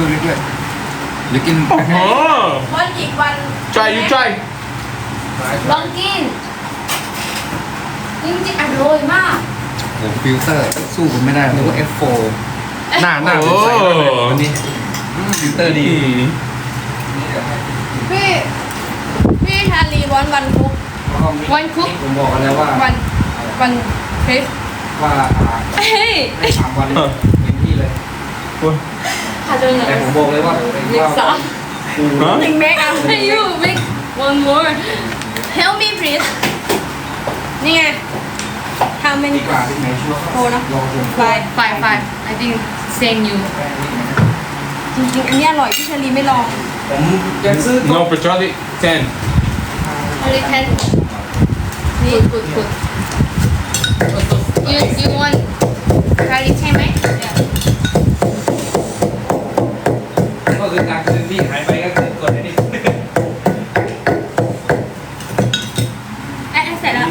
ดูเรื่อยๆหรือกินโอ้โหวันอีกวัน try you try ลองกินจริงๆอร่อยมากโอ้โหฟิลเตอร์สู้ผมไม่ได้นึกว่า F4 หน้าหน้าโอ้ผมใสมากเลยวันนี้ฟิลเตอร์ดีพี่พี่ชาลีวันวันคุกวันคุกผมบอกกันแล้วว่าวันวันคริสว่าเฮ้ยสามวันเต็มที่เลย ขาดเลย แต่ผมบอกเลยว่า เล็กสอง กู ฮะ Make make up for you make one more help me please นี่ไง how ดี many กว่าที่ไหนชัวร์ โทรนะ ลองดู five five five I think same you จริงๆ อันนี้อร่อยพี่ชาลีไม่ลอง ผมยังซื้อ no for Charlie ten ชาลีแทนนี่ good good you you want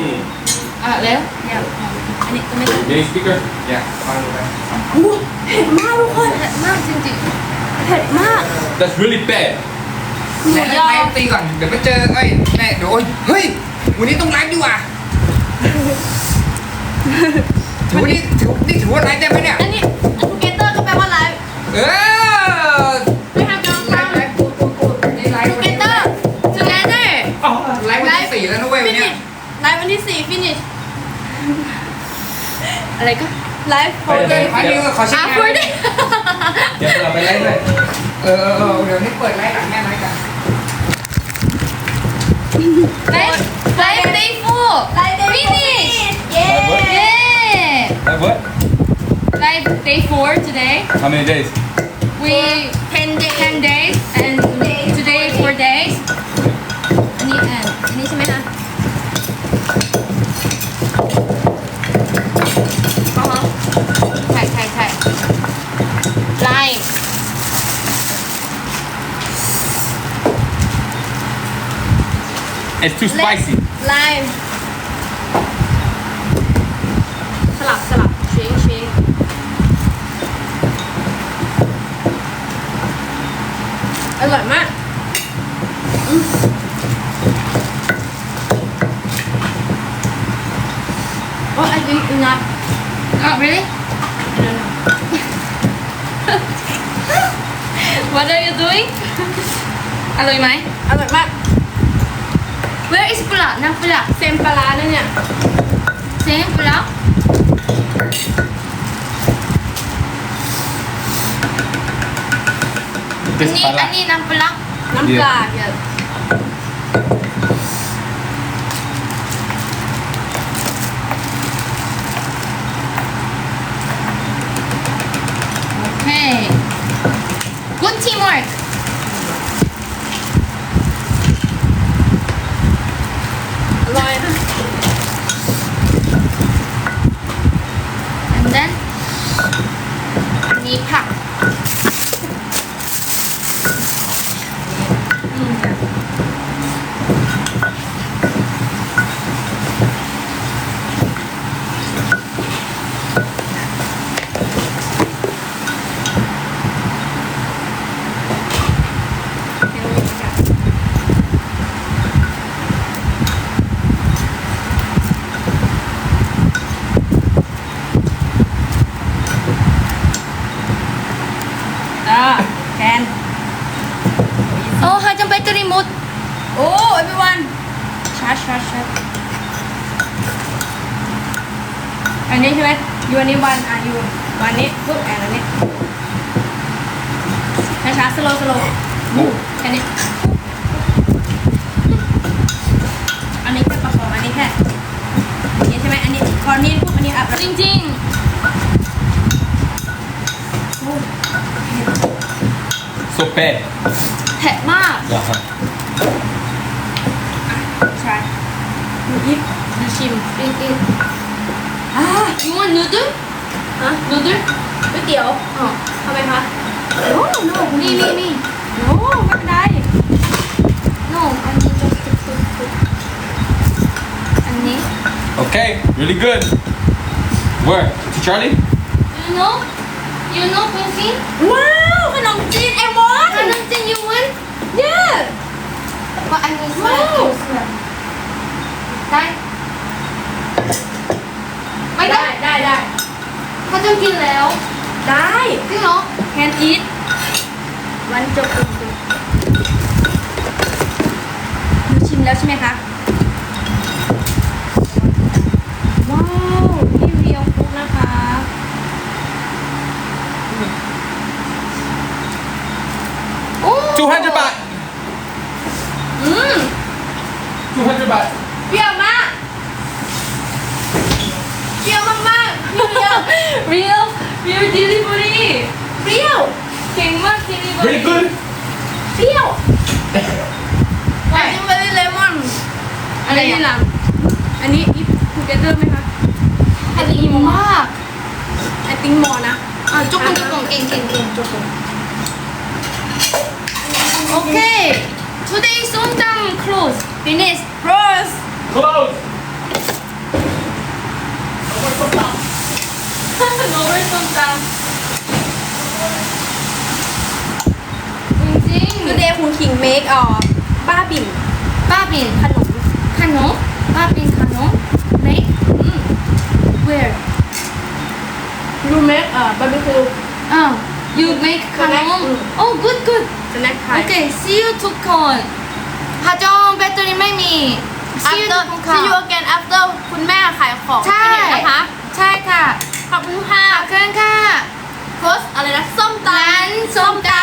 อ๊ะเสร็จแล้วอะเร็วเดี๋ยวอันนี้ก็ไม่ต้อง Any speaker อย่าฟังดูไป อู้เผ็ดมากทุกคนเผ็ดมากจริงๆเผ็ดมาก that's really bad หมูแม่ยอแม่ตีก่อน เดี๋ยวไปเจอเอ้ยแม่เดี๋ยวโอ๊ยเฮ้ย วันนี้ต้องไลฟ์ดีกว่าถือว่านี่ถือนี่ถือว่าไลฟ์ได้ไหมเนี่ย อันนี้ทูเกเตอร์ก็แปลว่าไลฟ์เออไม่ทำกลางไลกลางฟ์ไลฟ์กูกูกูนี่ไลฟ์ทูเกเตอร์ together ไลฟ์วันที่สี่แล้วนะเว้ยวันเนี้ย finish ไลฟ์วันที่สี่ finish อะไรก็ไลฟ์เอ for อ day อันนี้ก็ขอเช็คอะงาน for day เดี๋ยวเราไปไลฟ์ด้วยเออเออเออเดี๋ยวนี้เปิดไลฟ์หลังแม่ไลฟ์กันไลฟ์ไลฟ์ day four ไลฟ์ day finish เย้ like what ไลฟ์ day four today how many days we ไลฟ์ it's too spicy ไลฟ์สลับสลับชิงชิงอร่อยมากอืมโอ้ I think enough oh really What are you doing อร่อยไหมอร่อยมาก Where is ปลาน้ำปลาเซมปลานั่นเนี่ย เซมปลาอัน this นี้ pala อันนี้น้ำปลา น้ำปลาเดี๋ยวโอเค good teamwork อร่อยนะ and then อันนี้ผัก อ่าแคนโอ้ฮาจังแบตเตอรี่หมดโอ้ everyone ชาร์จชาร์จชาร์จอันนี้ใช่ไหมยูอันนี้วันอะยูวันนี้ปุ๊บแอนอันนี้ช้าช้าสโลสโลแค่นี้ อันนี้แค่ประคองอันนี้แค่อย่างนี้ใช่ไหมอันนี้พอนี้ปุ๊บอันนี้อัพจริงๆโอ้ so bad เผ็ดมาก yeah ใช่ดูยิบดูชิมปิ้งปิ้งอ่า you want noodle ฮะ noodle ก๋วยเตี๋ยวอ๋อทำไมคะ no no นี่นี่นี่ no ไม่เป็นไร no อันนี้ just food food food อันนี้ okay really good where to Charlie you know you know ขนมจีน I want ขนมจีนยูน want yeah but I need wow. to ได้ไม่ได้ได้ได้เขาจะกินแล้ว ได้จริงเหรอ can eat วันจบหนูชิมแล้วใช่ไหมคะ 200 baht เปรี้ยวมากเปรี้ยวมากมากๆพี่เรียวเรียวเรียว delivery เปรี้ยวเก่งมาก delivery Really good เปรี้ยวไอ้เบอร์รี่เลมอน อะไรนี่ล่ะอันนี้อีทูเกเตอร์ไหมคะ อันนี้มากไอติ้งมอนะ อะจุกกงจุกกงเองเองเองจุกกงโอเค today ส้มตำ close finish close Close โน้ตส้มตำจริงๆคือเดย์คุณคิงเมคเอ่อบ้าบิ่นป้าเป็นขนมขนมป้าเป็นขนม make อืม where ยูเมคเอ่อบาร์บีคิวอ้าว you make ขนมอืม oh good good สแน็คไทโอยเค see you ทุกคนพาจองแบตเตอรี่ไม่มี see you ทุกคน see you again after คุณแม่ขายของใช่ ที่ไหนนะคะ ใช่ค่ะขอบคุณค่ะ ขอบคุณค่ะ โพสอะไรนะ ส้มตำร้านส้มตำ